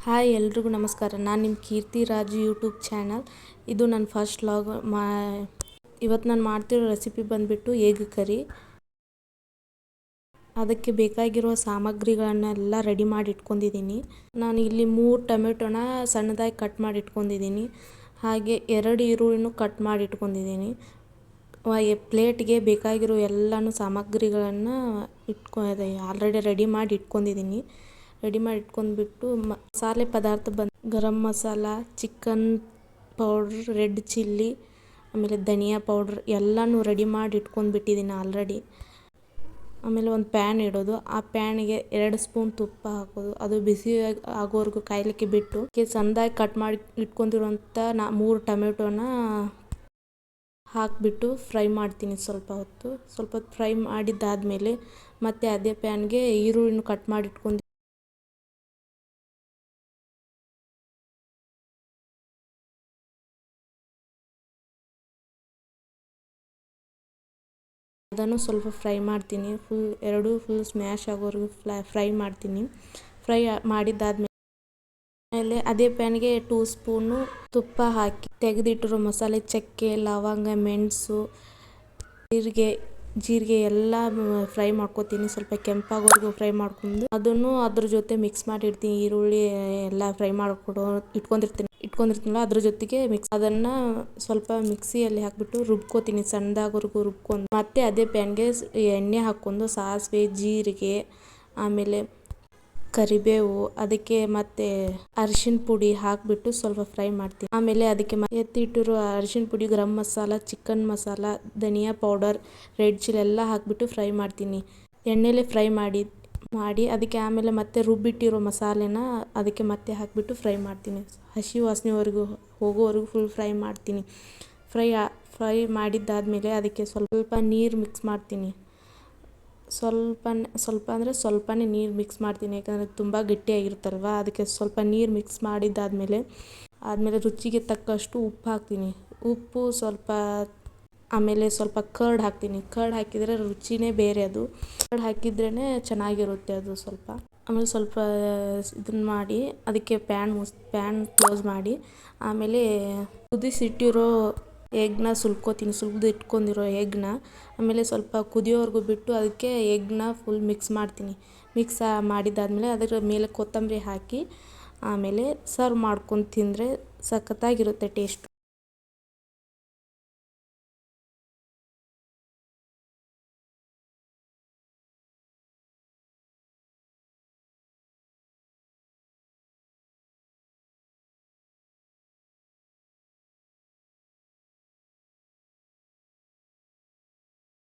Hi ಎಲ್ರಿಗೂ ನಮಸ್ಕಾರ. ನಾನು ನಿಮ್ಮ ಕೀರ್ತಿ ರಾಜು ಯೂಟ್ಯೂಬ್ ಚಾನಲ್ ಇದು ನನ್ನ ಫಸ್ಟ್ ಲಾಗ್ ಮಾ ಇವತ್ತು ನಾನು ಮಾಡ್ತಿರೋ ರೆಸಿಪಿ ಬಂದುಬಿಟ್ಟು ಏಗ್ ಕರಿ? ಅದಕ್ಕೆ ಬೇಕಾಗಿರುವ ಸಾಮಗ್ರಿಗಳನ್ನೆಲ್ಲ ರೆಡಿ ಮಾಡಿ ಇಟ್ಕೊಂಡಿದ್ದೀನಿ ನಾನು ಇಲ್ಲಿ ಮೂರು ಟೊಮೆಟೊನ ಸಣ್ಣದಾಗಿ ಕಟ್ ಮಾಡಿ ಇಟ್ಕೊಂಡಿದ್ದೀನಿ ಹಾಗೆ ಎರಡು ಈರುಳ್ಳಿನೂ ಕಟ್ ಮಾಡಿ ಇಟ್ಕೊಂಡಿದ್ದೀನಿ ಪ್ಲೇಟ್ಗೆ ಬೇಕಾಗಿರೋ ಎಲ್ಲನೂ ಸಾಮಗ್ರಿಗಳನ್ನು ಇಟ್ಕೊ ಆಲ್ರೆಡಿ ರೆಡಿ ಮಾಡಿ ಇಟ್ಕೊಂಡಿದ್ದೀನಿ ರೆಡಿ ಮಾಡಿ ಇಟ್ಕೊಂಡ್ಬಿಟ್ಟು ಮಸಾಲೆ ಪದಾರ್ಥ ಬಂದು, garam masala, chicken powder, red chilli, ಆಮೇಲೆ ಧನಿಯಾ ಪೌಡ್ರ್ ಎಲ್ಲನೂ ರೆಡಿ ಮಾಡಿ ಇಟ್ಕೊಂಡ್ಬಿಟ್ಟಿದ್ದೀನಿ ಆಲ್ರೆಡಿ. ಆಮೇಲೆ ಒಂದು ಪ್ಯಾನ್ ಇಡೋದು. ಆ ಪ್ಯಾನಿಗೆ ಎರಡು ಸ್ಪೂನ್ ತುಪ್ಪ ಹಾಕೋದು. ಅದು ಬಿಸಿ ಆಗೋವರೆಗೂ ಕಾಯಲಿಕ್ಕೆ ಬಿಟ್ಟು ಸಣ್ಣದಾಗಿ ಕಟ್ ಮಾಡಿ ಇಟ್ಕೊಂಡಿರುವಂಥ ನಾ, ಮೂರು ಟೊಮೆಟೊನ ಹಾಕಿಬಿಟ್ಟು ಫ್ರೈ ಮಾಡ್ತೀನಿ ಸ್ವಲ್ಪ ಹೊತ್ತು. ಸ್ವಲ್ಪ ಹೊತ್ತು ಫ್ರೈ ಮಾಡಿದ್ದಾದಮೇಲೆ ಮತ್ತೆ ಅದೇ ಪ್ಯಾನ್ಗೆ ಈರುಳ್ಳಿನೂ ಕಟ್ ಮಾಡಿ ಇಟ್ಕೊಂಡು ಅದನ್ನು ಸ್ವಲ್ಪ ಫ್ರೈ ಮಾಡ್ತೀನಿ. ಫುಲ್ ಎರಡೂ ಫುಲ್ ಸ್ಮ್ಯಾಶ್ ಆಗೋವರೆಗೂ ಫ್ರೈ ಮಾಡ್ತೀನಿ. ಫ್ರೈ ಆಮೇಲೆ ಅದೇ ಪ್ಯಾನ್ಗೆ ಟೂ ಸ್ಪೂನು ತುಪ್ಪ ಹಾಕಿ ತೆಗೆದಿಟ್ಟಿರೋ ಮಸಾಲೆ, ಚಕ್ಕೆ, ಲವಂಗ, ಮೆಣಸು, ಜೀರಿಗೆ ಜೀರಿಗೆ ಎಲ್ಲ ಫ್ರೈ ಮಾಡ್ಕೊತೀನಿ. ಸ್ವಲ್ಪ ಕೆಂಪಾಗೋವರೆಗೂ ಫ್ರೈ ಮಾಡ್ಕೊಂಡು ಅದನ್ನು ಅದ್ರ ಜೊತೆ ಮಿಕ್ಸ್ ಮಾಡಿರ್ತೀನಿ. ಈರುಳ್ಳಿ ಎಲ್ಲ ಫ್ರೈ ಮಾಡಿಕೊಡೋ ಇಟ್ಕೊಂಡಿರ್ತೀನಿ. ಇಟ್ಕೊಂಡಿರ್ತೀನಲ್ಲ, ಅದ್ರ ಜೊತೆಗೆ ಮಿಕ್ಸ್ ಅದನ್ನು ಸ್ವಲ್ಪ ಮಿಕ್ಸಿಯಲ್ಲಿ ಹಾಕಿಬಿಟ್ಟು ರುಬ್ಕೋತೀನಿ. ಸಣ್ಣದಾಗೋವರೆಗೂ ರುಬ್ಕೊಂಡು ಮತ್ತೆ ಅದೇ ಪ್ಯಾನ್ಗೆ ಎಣ್ಣೆ ಹಾಕ್ಕೊಂಡು ಸಾಸಿವೆ, ಜೀರಿಗೆ, ಆಮೇಲೆ ಕರಿಬೇವು, ಅದಕ್ಕೆ ಮತ್ತೆ ಅರಿಶಿನ ಪುಡಿ ಹಾಕಿಬಿಟ್ಟು ಸ್ವಲ್ಪ ಫ್ರೈ ಮಾಡ್ತೀನಿ. ಆಮೇಲೆ ಅದಕ್ಕೆ ಎತ್ತಿಟ್ಟಿರೋ ಅರಿಶಿನ ಪುಡಿ, ಗರಂ ಮಸಾಲ, ಚಿಕನ್ ಮಸಾಲ, ಧನಿಯಾ ಪೌಡರ್, ರೆಡ್ ಚಿಲ್ಲಿ ಎಲ್ಲ ಹಾಕಿಬಿಟ್ಟು ಫ್ರೈ ಮಾಡ್ತೀನಿ. ಎಣ್ಣೆಲೆ ಫ್ರೈ ಮಾಡಿ ಮಾಡಿ ಅದಕ್ಕೆ ಆಮೇಲೆ ಮತ್ತೆ ರುಬ್ಬಿಟ್ಟಿರೋ ಮಸಾಲೆನ ಅದಕ್ಕೆ ಮತ್ತೆ ಹಾಕಿಬಿಟ್ಟು ಫ್ರೈ ಮಾಡ್ತೀನಿ. ಹಸಿ ವಾಸನೆವರೆಗೂ ಹೋಗೋವರೆಗೂ ಫುಲ್ ಫ್ರೈ ಮಾಡ್ತೀನಿ. ಫ್ರೈ ಫ್ರೈ ಮಾಡಿದ್ದಾದಮೇಲೆ ಅದಕ್ಕೆ ಸ್ವಲ್ಪ ನೀರು ಮಿಕ್ಸ್ ಮಾಡ್ತೀನಿ. ಸ್ವಲ್ಪ ಸ್ವಲ್ಪ ಅಂದರೆ ಸ್ವಲ್ಪನೇ ನೀರು ಮಿಕ್ಸ್ ಮಾಡ್ತೀನಿ. ಯಾಕಂದರೆ ತುಂಬ ಗಟ್ಟಿಯಾಗಿರುತ್ತಲ್ವ? ಅದಕ್ಕೆ ಸ್ವಲ್ಪ ನೀರು ಮಿಕ್ಸ್ ಮಾಡಿದ್ದಾದಮೇಲೆ, ಆದಮೇಲೆ ರುಚಿಗೆ ತಕ್ಕಷ್ಟು ಉಪ್ಪು ಹಾಕ್ತೀನಿ. ಉಪ್ಪು ಸ್ವಲ್ಪ, ಆಮೇಲೆ ಸ್ವಲ್ಪ ಕರ್ಡ್ ಹಾಕ್ತೀನಿ. ಕರ್ಡ್ ಹಾಕಿದರೆ ರುಚಿನೇ ಬೇರೆ ಅದು. ಕರ್ಡ್ ಹಾಕಿದ್ರೇ ಚೆನ್ನಾಗಿರುತ್ತೆ ಅದು ಸ್ವಲ್ಪ. ಆಮೇಲೆ ಸ್ವಲ್ಪ ಇದನ್ನು ಮಾಡಿ, ಅದಕ್ಕೆ ಪ್ಯಾನ್ ಮುಸ್ ಪ್ಯಾನ್ ಕ್ಲೋಸ್ ಮಾಡಿ, ಆಮೇಲೆ ಕುದಿಸಿಟ್ಟಿರೋ ಎಗ್ನ ಸುಲ್ಕೋತೀನಿ, ಸುಲಿದು ಇಟ್ಕೊಂಡಿರೋ ಎಗ್ನ. ಆಮೇಲೆ ಸ್ವಲ್ಪ ಕುದಿಯೋವರೆಗೂ ಬಿಟ್ಟು ಅದಕ್ಕೆ ಎಗ್ನ ಫುಲ್ ಮಿಕ್ಸ್ ಮಾಡ್ತೀನಿ. ಮಿಕ್ಸ್ ಮಾಡಿದ್ದಾದಮೇಲೆ ಅದರ ಮೇಲೆ ಕೊತ್ತಂಬರಿ ಹಾಕಿ ಆಮೇಲೆ ಸರ್ವ್ ಮಾಡ್ಕೊಂಡು ತಿಂದರೆ ಸಖತ್ತಾಗಿರುತ್ತೆ ಟೇಸ್ಟ್